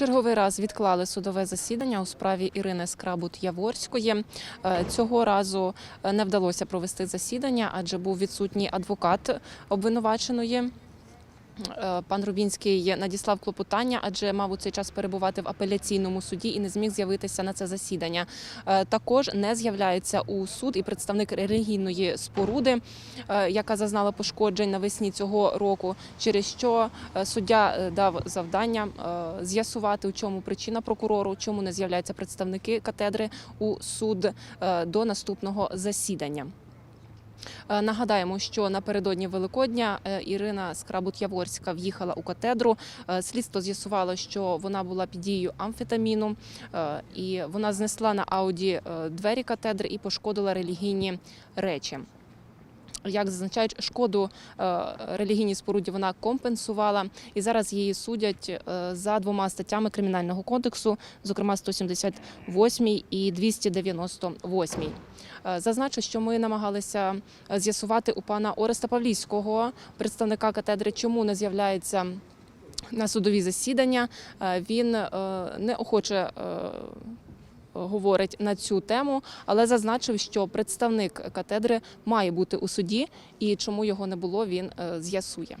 черговий раз відклали судове засідання у справі Ірини Скрабут Яворської. Е, Цього разу е, не вдалося провести засідання, адже був відсутній адвокат обвинуваченої. Е, Пан Рубінський надіслав клопотання, адже мав у цей час перебувати в апеляційному суді і не зміг з'явитися на це засідання. Е, Також не з'являється у суд і представник релігійної споруди, е, яка зазнала пошкоджень навесні цього року, через що суддя дав завдання з'ясувати, у чому причина прокурору, чому не з'являються представники катедри у суд до наступного засідання. Е, Нагадаємо, що напередодні Великодня е, Ірина Скрабут-Яворська в'їхала у катедру. Е, Слідство з'ясувало, що вона була під дією амфетаміну, і вона знесла на ауді двері катедри і пошкодила релігійні речі. Як зазначають, шкоду е, релігійній споруді вона компенсувала, і зараз її судять е, за двома статтями кримінального кодексу, зокрема 178 і 298. Е, Зазначу, що ми намагалися з'ясувати у пана Ореста Павлівського, представника катедри, чому не з'являється на судові засідання. Він е, неохоче е, говорить на цю тему, але зазначив, що представник катедри має бути у суді, і чому його не було, він е, з'ясує.